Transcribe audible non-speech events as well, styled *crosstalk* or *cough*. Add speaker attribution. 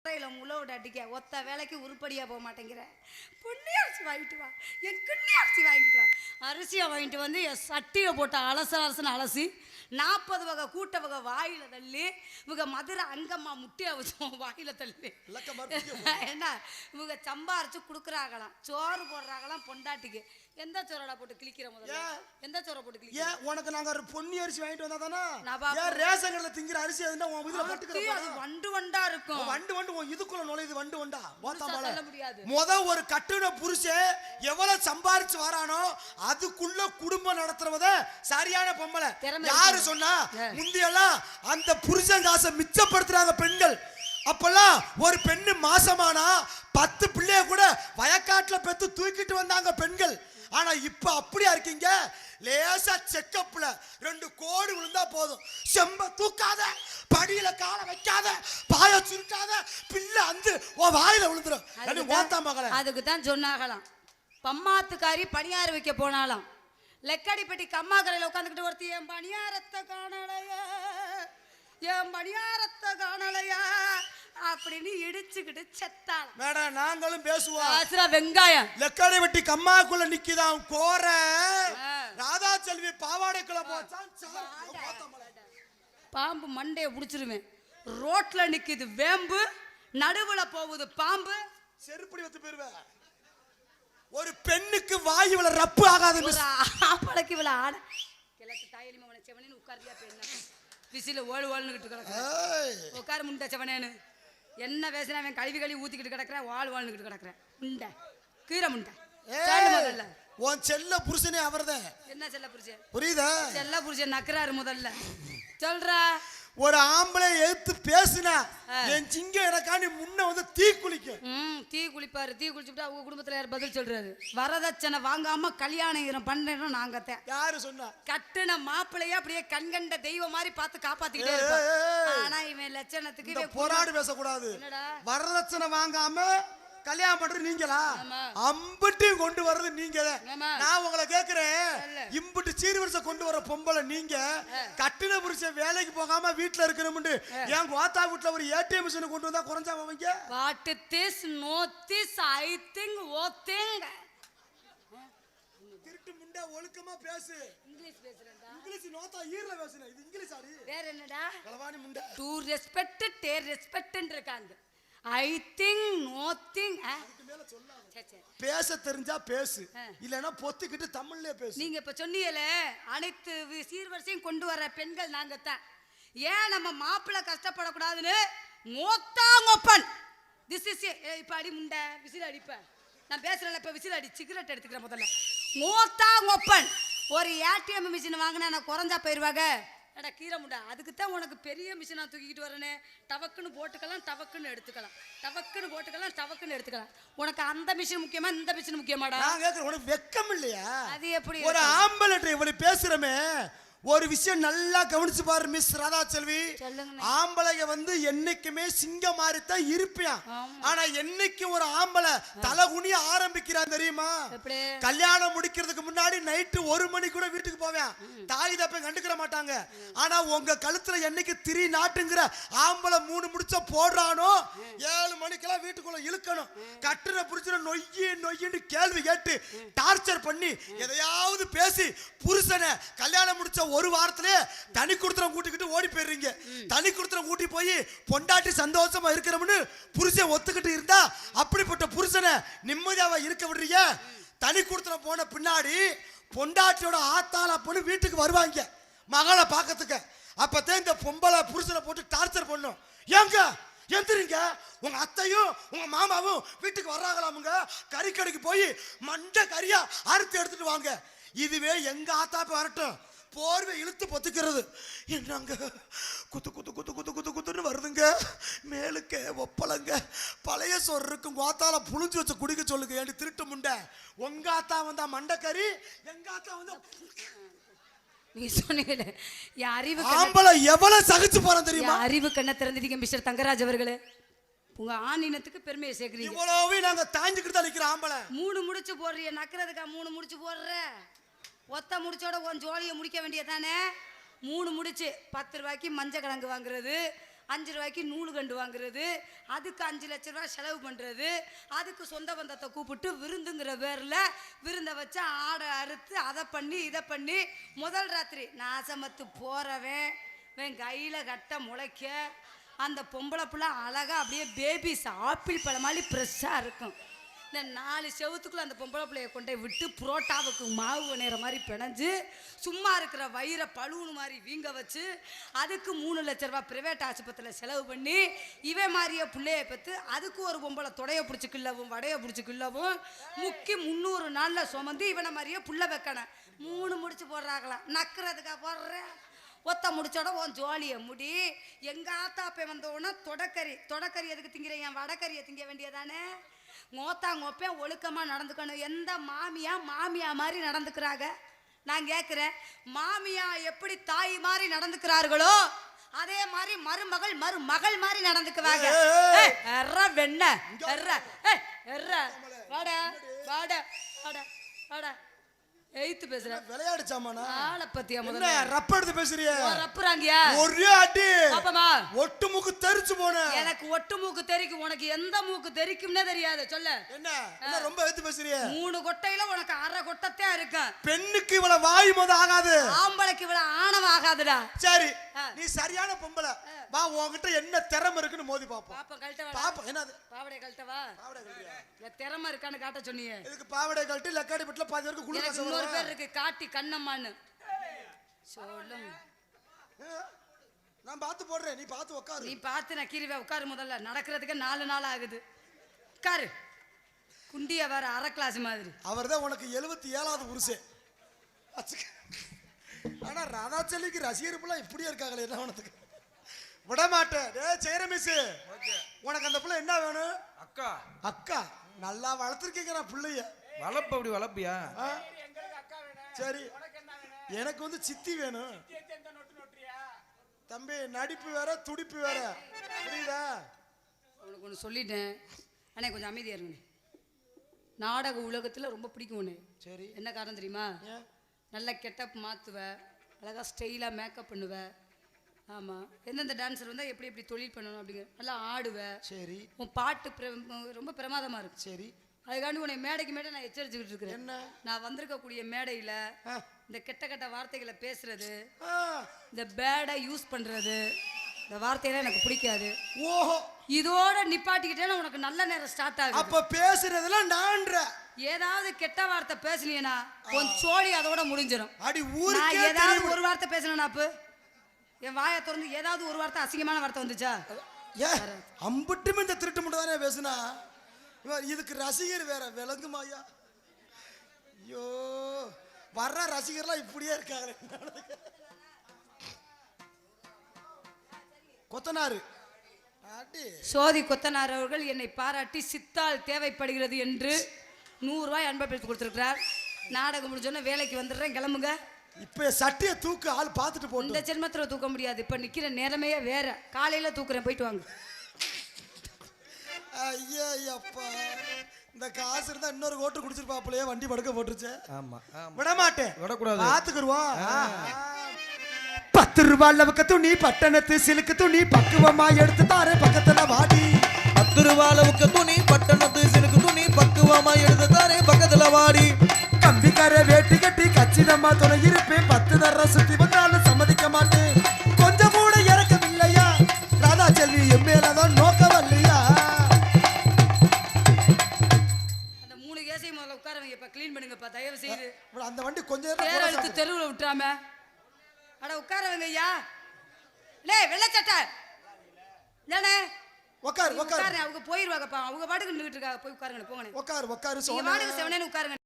Speaker 1: முறையில் முளவோட அடிக்க ஒத்த வேலைக்கு உருப்படியாக போக மாட்டேங்கிற. பொன்னி அரிசி வாங்கிட்டு வா. என் கிண்ணி அரிசி வாங்கிட்டு வா. அரிசியை வாங்கிட்டு வந்து என் சட்டியை போட்டு அலச அலசுன்னு அலசி நாற்பது வகை கூட்ட வகை வாயில தள்ளி இவங்க மதுரை அங்கம்மா முட்டியை வச்சோம் வாயில தள்ளி. என்ன *laughs* இவங்க சம்பாரிச்சு கொடுக்குறாங்களாம். சோறு போடுறாங்களாம் பொண்டாட்டிக்கு. எந்த சோறடா போட்டு கிளிக்கிற முதல்ல? எந்த சோறை போட்டு கிளிக்கிற
Speaker 2: ஏன்? உனக்கு நாங்க ஒரு பொன்னி அரிசி வாங்கிட்டு வந்தா தானே? ரேஷன் கடையில திங்கிற அரிசி எதுனா உன்
Speaker 1: அது வண்டு வண்டா இருக்கும்.
Speaker 2: வண்டு வண்டு உன் இதுக்குள்ள நுழையுது வண்டு வண்டா? முத ஒரு கட்டுன புருஷன் எவ்வளவு சம்பாரிச்சு வரானோ அதுக்குள்ள குடும்பம் நடத்துறவத சரியான பொம்பளை. யாரு. சொன்னா. முந்தியெல்லாம் அந்த புருஷன் காசை மிச்சப்படுத்துறாங்க பெண்கள். அப்பெல்லாம் ஒரு பெண்ணு மாசமானா பத்து பிள்ளைய கூட வயக்காட்டுல பெத்து தூக்கிட்டு வந்தாங்க பெண்கள். ஆனா இப்ப அப்படியா இருக்கீங்க? லேசா செக்கப்ல ரெண்டு கோடி விழுந்தா போதும். செம்ப தூக்காத படியில காலை வைக்காத பாய சுருட்டாத பிள்ளை வந்து உன் வாயில விழுந்துரும். ஓத்தா மகளே.
Speaker 1: அதுக்கு தான் சொன்னாகலாம். பம்மாத்துக்காரி பணியார வைக்க போனாலாம். லெக்கடிப்பட்டி கம்மா கரையில் உட்காந்துக்கிட்டு ஒருத்தி என் பணியாரத்தை காணலையா என் பணியாரத்தை காணலையா அப்படின்னு இடிச்சுக்கிட்டு செத்தாளாம்
Speaker 2: மேடம் நாங்களும் பேசுவோம்.
Speaker 1: ஆசுரா வெங்காயம்.
Speaker 2: லெக்காடை வெட்டி கம்மாக்குள்ள நிக்கிதான் கோர. ராதா செல்வி பாவாடைக்குள்ள போச்சான்.
Speaker 1: பாம்பு மண்டையை பிடிச்சிருவேன். ரோட்ல நிக்குது வேம்பு நடுவுல போகுது பாம்பு.
Speaker 2: செருப்படி வத்து போயிருவேன் ஒரு பெண்ணுக்கு வாய் இவ்வளவு ரப்பு ஆகாது
Speaker 1: ஆப்பளைக்கு இவ்வளவு ஆட. கிழக்கு தாயலி மவனை செவனேன்னு உட்கார்றியா பெண்ண விசில ஓடு ஓடுனுக்கிட்டு கிடக்குற
Speaker 2: ஏய்,
Speaker 1: உட்காரு முண்டை செவனேன்னு. என்ன பேசுனா அவன் கழுவி கழுவி ஊத்திக்கிட்டு கிடக்குறேன் வாழ் வாழ்னுக்கிட்டு கிடக்குறேன். முண்டை. கீரை முண்டை. முதல்ல.
Speaker 2: உன் செல்ல புருஷனே அவர்தான்.
Speaker 1: என்ன செல்ல புருஷன்?
Speaker 2: புரியுதா?
Speaker 1: செல்ல புருஷன் நக்குறாரு முதல்ல. சொல்றா.
Speaker 2: ஒரு ஆம்பளை எடுத்து பேசுனா என் சிங்க எனக்காண்டி முன்ன வந்து தீ குளிக்கும்.
Speaker 1: ம் டீ குளிப்பாரு டீ குளிச்சுட்டு அவங்க குடும்பத்துல யார் பதில் சொல்றாரு? வரதட்சணை வாங்காம கல்யாணம் ஈரம் பண்றேன்னு நாங்க
Speaker 2: யாரு சொன்னா?
Speaker 1: கட்டுன மாப்பிள்ளைய அப்படியே கண்கண்ட தெய்வம் மாதிரி பார்த்து காப்பாத்திக்கிட்டே இருப்பான். ஆனா இவன் லட்சணத்துக்கு
Speaker 2: போராடு பேசக்கூடாது. வரதட்சணை வாங்காம கல்யாணம் பண்றது நீங்களா. அம்புட்டையும் கொண்டு வர்றது நீங்க. நான் உங்களை கேக்குறேன். இம்புட்டு சீர்வரிசை கொண்டு வர பொம்பளை நீங்க. கட்டின புருஷன் வேலைக்கு போகாம வீட்டுல இருக்கணும்னு என் கோத்தா வீட்டுல ஒரு ஏடிஎம் மிஷின் கொண்டு வந்தா குறைஞ்சா அவங்க
Speaker 1: what this no this I think oh thing
Speaker 2: திருட்டு முண்டா ஒழுக்கமா பேசு.
Speaker 1: இங்கிலீஷ் பேசுறேன்டா.
Speaker 2: இங்கிலீஷ் நோத்தா ஈரல பேசுன. இது இங்கிலீஷ் ஆடி
Speaker 1: வேற என்னடா?
Speaker 2: களவாணி முண்டை.
Speaker 1: டு ரெஸ்பெக்ட் டேர் ரெஸ்பெக்ட்னு இருக்காங்க ஐ திங்க் நோ திங்
Speaker 2: இதுக்கு மேல சொல்லாத.
Speaker 1: சரி சரி
Speaker 2: பேச தெரிஞ்சா பேசு.
Speaker 1: ஆ.
Speaker 2: இல்லைன்னா பொத்திக்கிட்டு தமிழ்லயே பேசு.
Speaker 1: நீங்க இப்ப சொன்னீங்களே அனைத்து சீர்வரிசையும் கொண்டு வர பெண்கள் நாங்க தான் ஏன் நம்ம மாப்பிள்ளை கஷ்டப்படக்கூடாதுன்னு? மொத்தாங்கொப்பன் திஸ் இஸ் இப்ப அடி முண்டை விசில் அடிப்ப. நான் பேசுறேன்ல இப்ப விசில் அடி. சிகரெட் எடுத்துக்கிறேன் முதல்ல. மோத்தாங்கொப்பன் ஒரு ஏடிஎம் மிஷின் வாங்கினா நான் குறைஞ்சா போயிருவாங்க. அடா கீரை முண்டை அதுக்கு தான் உனக்கு பெரிய மிஷினா தூக்கிக்கிட்டு வரனே. டவக்குன்னு போட்டுக்கலாம் டவக்குன்னு எடுத்துக்கலாம். டவக்குன்னு போட்டுக்கலாம் டவக்குன்னு எடுத்துக்கலாம். உனக்கு அந்த மிஷின் முக்கியமா இந்த மிஷின் முக்கியமாடா?
Speaker 2: நான் உனக்கு வெக்கம் இல்லையா
Speaker 1: அது எப்படி
Speaker 2: ஒரு? ஆம்பளை இவ்வளவு பேசுறமே ஒரு விஷயம் நல்லா கவனிச்சு பாரு மிஸ் ராதா செல்வி. ஆம்பளைங்க வந்து என்னைக்குமே சிங்கம் மாதிரி தான் இருப்பியான்
Speaker 1: ஆமா.
Speaker 2: ஆனா என்னைக்கு ஒரு ஆம்பளை தலை குனிய ஆரம்பிக்கிறான் தெரியுமா? கல்யாணம் முடிக்கிறதுக்கு முன்னாடி நைட்டு ஒரு மணி கூட வீட்டுக்கு போவேன். தாய் தப்பை கண்டுக்கிற மாட்டாங்க. ஆனா உங்க கழுத்துல என்னைக்கு திரி நாட்டுங்கிற ஆம்பளை மூணு முடிச்ச போடுறானோ ஏழு மணிக்கெல்லாம் வீட்டுக்குள்ள இழுக்கணும். கட்டுற புடிச்சுற நொய்யி நொய்யின்னு கேள்வி கேட்டு டார்ச்சர் பண்ணி எதையாவது பேசி புருஷனை கல்யாணம் முடிச்ச ஒரு வாரத்திலே தனி கொடுத்துறம் கூட்டிக்கிட்டு ஓடி போயிடுறீங்க. தனி கொடுத்துறம் கூட்டி போய் பொண்டாட்டி சந்தோஷமா இருக்கிறோம்னு புருஷன் ஒத்துக்கிட்டு இருந்தா அப்படிப்பட்ட புருஷனை நிம்மதியாவா இருக்க விடுறீங்க. தனி கொடுத்துறம் போன பின்னாடி பொண்டாட்டியோட ஆத்தாள் அப்பன்னு வீட்டுக்கு வருவாங்க. மகளை பார்க்கறதுக்கு. அப்பதான் இந்த பொம்பளை புருஷனை போட்டு டார்ச்சர் பண்ணும். ஏங்க? எந்திரிங்க. உங்க அத்தையும் உங்க மாமாவும் வீட்டுக்கு வர்றாங்களாமுங்க. கறிக்கடைக்கு போய் மண்டை கறியா அறுத்து எடுத்துட்டு வாங்க. இதுவே எங்க ஆத்தாப்ப வரட்டும். போர்வை இழுத்து பொத்துக்கிறது என்னங்க? குத்து குத்து குத்து குத்து குத்து குத்துன்னு வருதுங்க. மேலுக்கு ஒப்பளங்க. பழைய சோறு இருக்கும் கோத்தால புளிஞ்சு வச்சு குடிக்க சொல்லுங்க. ஏண்டி திருட்டு முண்டை? உங்க ஆத்தா வந்தா மண்டைக்கறி எங்க ஆத்தா வந்தா
Speaker 1: நீ சொன்னீங்களே என் அறிவு கண்ணை-
Speaker 2: ஆம்பளை எவ்வளவு சகிச்சு போறான் தெரியுமா?
Speaker 1: என் அறிவு கண்ணை திறந்துட்டீங்க மிஸ்டர் தங்கராஜ் அவர்களே. உங்க ஆண் இனத்துக்கு பெருமையை சேர்க்குறீங்க.
Speaker 2: இவ்வளவு நாங்க தாங்கிக்கிட்டு தான் நிக்கிற ஆம்பளை.
Speaker 1: மூணு முடிச்சு போடுறிய நக்கிறதுக்கா மூணு முடிச்சு போடுற? ஒத்த முடிச்சோட உன் ஜோலியை முடிக்க வேண்டியதானே மூணு முடிச்சு பத்து ரூபாய்க்கு மஞ்சள் கிழங்கு வாங்குறது அஞ்சு ரூபாய்க்கு நூல் கண்டு வாங்குறது அதுக்கு அஞ்சு லட்ச ரூபா செலவு பண்ணுறது அதுக்கு சொந்த பந்தத்தை கூப்பிட்டு விருந்துங்கிற பேரில் விருந்தை வச்சு ஆடை அறுத்து அதை பண்ணி இதை பண்ணி முதல் ராத்திரி நாசமத்து போகிறவன் இவன் கையில் கட்ட முளைக்க அந்த பொம்பளை பிள்ளை அழகாக அப்படியே பேபிஸ் ஆப்பிள் பழம் மாதிரி ஃப்ரெஷ்ஷாக இருக்கும். இந்த நாலு செவத்துக்குள்ள அந்த பொம்பளை பிள்ளைய கொண்டு விட்டு புரோட்டாவுக்கு மாவு நேர மாதிரி பிணைஞ்சு சும்மா இருக்கிற வயிறை பழுவுன்னு மாதிரி வீங்க வச்சு அதுக்கு மூணு லட்ச ரூபா பிரைவேட் ஆஸ்பத்திரியில் செலவு பண்ணி இவன் மாதிரியே பிள்ளைய பெற்று அதுக்கு ஒரு பொம்பளை தொடைய பிடிச்சி கிள்ளவும் வடைய பிடிச்சி கிள்ளவும் முக்கி முந்நூறு நாளில் சுமந்து இவனை மாதிரியே புள்ள வைக்கணும். மூணு முடிச்சு போடுறாங்களாம் நக்கிறதுக்கா போடுறேன் ஒத்த முடிச்சோட உன் ஜோலியை முடி. எங்கள் ஆத்தா அப்போ வந்தோடனே தொடக்கறி. தொடக்கறி எதுக்கு திங்கிறேன் என் வடக்கறியை திங்க வேண்டியதானே? Ngோத்தாங்கோப்பேன் ஒழுக்கமா நடந்துக்கணும். எந்த மாமியா மாமியா மாதிரி நடந்துக்கிறாங்க? நான் கேட்குறேன் மாமியா எப்படி தாய் மாதிரி நடந்துக்கிறார்களோ அதே மாதிரி மருமகள் மருமகள் மாதிரி நடந்துக்குவாங்க. எர்ற வெண்ண ஏய், எர்ற. வாடா வாடா வாடா வாடா. எய்த்து பேசுறேன்.
Speaker 2: விளையாடு சாமானா
Speaker 1: ஆளை பத்தியா முதல்ல?
Speaker 2: ரப்ப எடுத்து பேசுறிய?
Speaker 1: ரப்புறாங்கயா
Speaker 2: ஒரே அடி.
Speaker 1: பாப்பமா.
Speaker 2: ஒட்டு மூக்கு தெரிச்சு போன.
Speaker 1: எனக்கு ஒட்டு மூக்கு தெரிக்கும். உனக்கு எந்த மூக்கு தெரிக்கும்னே தெரியாது. சொல்ல.
Speaker 2: என்ன? ரொம்ப எடுத்து பேசுறிய?
Speaker 1: மூணு கொட்டையில உனக்கு அரை கொட்டத்தே இருக்கும்
Speaker 2: பெண்ணுக்கு இவ்வளவு வாய் முத ஆகாது.
Speaker 1: ஆம்பளைக்கு இவ்வளவு ஆணவம் ஆகாதுடா.
Speaker 2: சரி. நீ சரியான பொம்பளை. வா உன்கிட்ட என்ன திறமை இருக்குன்னு மோதி பாப்போம்
Speaker 1: பாப்பா கழட்ட
Speaker 2: பாப்போம் என்னது?
Speaker 1: பாவடை கழட்டவா
Speaker 2: பாவடை கழட்டியா?
Speaker 1: இல்ல திறமை இருக்கான்னு காட்ட சொன்னியே.
Speaker 2: இதுக்கு பாவடை கழட்டி லக்காடி பட்டில பாதி வரைக்கும் குளிர் காசு
Speaker 1: இன்னொரு. பேர் இருக்கு காட்டி கண்ணம்மான்னு. சொல்லும்
Speaker 2: ஆ. நான் பார்த்து போடுறேன் நீ பார்த்து உட்காரு
Speaker 1: நீ பார்த்து நான் கீரிவே உட்காரு முதல்ல. நடக்கிறதுக்கு நாலு நாள் ஆகுது. உட்காரு குண்டிய வேற அரை கிளாஸ் மாதிரி.
Speaker 2: அவர் தான் உனக்கு எழுபத்தி ஏழாவது அச்சுக்க. ஆனா ராதாச்சலிக்கு ரசிகர் பிள்ளை இப்படியே இருக்காங்களே என்ன உனக்கு விட மாட்டேன் டேய் சேர மிஸ் உனக்கு அந்த பிள்ளை என்ன வேணும்?
Speaker 3: அக்கா.
Speaker 2: அக்கா? நல்லா வளர்த்துருக்கீங்க நான் பிள்ளைய.
Speaker 3: வளர்ப்பு அப்படி வளர்ப்பியா
Speaker 2: ஆ? சரி. எனக்கு வந்து சித்தி வேணும். தம்பி நடிப்பு வேற துடிப்பு வேற. புரியுதா?
Speaker 1: உனக்கு ஒன்று சொல்லிட்டேன். அண்ணே கொஞ்சம் அமைதியா இருங்க. நாடக உலகத்தில் ரொம்ப பிடிக்கும் உன்னை.
Speaker 2: சரி.
Speaker 1: என்ன காரணம் தெரியுமா?
Speaker 2: ஏன்?
Speaker 1: நல்ல கெட்டப் மாற்றுவ அழகாக ஸ்டைலாக மேக்கப் பண்ணுவ. ஆமாம் எந்தெந்த டான்ஸர் வந்தால் எப்படி எப்படி தொழில் பண்ணணும் அப்படிங்கிற நல்லா ஆடுவ.
Speaker 2: சரி.
Speaker 1: உன் பாட்டு பிர ரொம்ப பிரமாதமாக இருக்கு
Speaker 2: சரி.
Speaker 1: அதுக்காண்டி உன்னை மேடைக்கு மேடை நான் எச்சரிச்சுக்கிட்டு இருக்கிறேன்.
Speaker 2: என்ன?
Speaker 1: நான் வந்திருக்கக்கூடிய மேடையில். இந்த கெட்ட கெட்ட வார்த்தைகளை பேசுறது. இந்த பேடை யூஸ் பண்ணுறது இந்த வார்த்தையெல்லாம் எனக்கு பிடிக்காது.
Speaker 2: ஓஹோ.
Speaker 1: இதோட நிப்பாட்டிக்கிட்டேன்னா உனக்கு நல்ல நேரம் ஸ்டார்ட் ஆகுது.
Speaker 2: அப்ப பேசுறதெல்லாம் நான்ற.
Speaker 1: ஏதாவது கெட்ட வார்த்தை பேசுனீங்கன்னா உன் சோழி அதோட முடிஞ்சிடும்
Speaker 2: அடி ஊருக்கே
Speaker 1: ஏதாவது ஒரு வார்த்தை பேசினேன் அப்ப? என் வாயை திறந்து ஏதாவது ஒரு வார்த்தை அசிங்கமான வார்த்தை வந்துச்சா?
Speaker 2: ஏ அம்புட்டும் இந்த திருட்டு மட்டும் தானே பேசுனா? இதுக்கு ரசிகர் வேற விளங்குமாயா ஐயோ? வர்ற ரசிகர்லாம் இப்படியே இருக்காங்க. கொத்தனாரு.
Speaker 1: சோதி கொத்தனார் அவர்கள் என்னை பாராட்டி சித்தால் தேவைப்படுகிறது என்று நூறுரூவாய் அன்பை பேசி கொடுத்துருக்கிறார். நாடகம் முடிஞ்சோன்னே வேலைக்கு வந்துடுறேன் கிளம்புங்க.
Speaker 2: இப்ப சட்டியை தூக்கு ஆள் பார்த்துட்டு போட்டு
Speaker 1: இந்த ஜென்மத்தில் தூக்க முடியாது. இப்போ நிற்கிற நேரமே வேற. காலையில் தூக்குறேன் போயிட்டு வாங்க.
Speaker 2: ஐயா இந்த காசு இருந்தா இன்னொரு ஓட்டு குடிச்சிருப்பாப்புலயே வண்டி படுக்க போட்டுருச்சு.
Speaker 3: ஆமா
Speaker 2: விட மாட்டேன்
Speaker 3: விடக்கூடாது.
Speaker 2: பாத்துக்குருவோம் பத்து ரூபாய் அளவுக்கு துணி பட்டணத்து சிலுக்கு துணி பக்குவமா எடுத்து தாரே பக்கத்துல வாடி.
Speaker 3: பத்து ரூபா அளவுக்கு துணி பட்டணத்து பக்குவமா எடுத்து தானே பக்கத்துல வாடி.
Speaker 2: கம்பிக்கார வேட்டி கட்டி கச்சிதமா துணை இருப்பேன். பத்து தர சுத்தி வந்தாலும் சம்மதிக்க மாட்டேன். கொஞ்சம் கூட இறக்கவில்லையா? ராதா செல்வி என் மேலதான் நோக்கவில்லையா
Speaker 1: அந்த மூணு கேசையும் முதல்ல உட்கார வைங்க இப்போ க்ளீன் பண்ணுங்கப்பா தயவு செய்து
Speaker 2: அந்த வண்டி கொஞ்சம் நேரம்
Speaker 1: அழுத்து. தெருவில் விட்டுறாம. அட உட்கார வைங்க ஐயா. லே வெள்ளச்சட்டை இல்லைண்ணே
Speaker 2: உக்காரு
Speaker 1: உட்காரு அவங்க போயிருவாங்கப்பா. அவங்க பாட்டுக்கு நின்றுட்டு இருக்காங்க. போய் உட்காருங்க போங்கண்ணே
Speaker 2: உக்காரு உக்காரு
Speaker 1: நீங்க
Speaker 2: சோனா.
Speaker 1: பாட்டுக்கு செவனேன்னு உட்காருங்க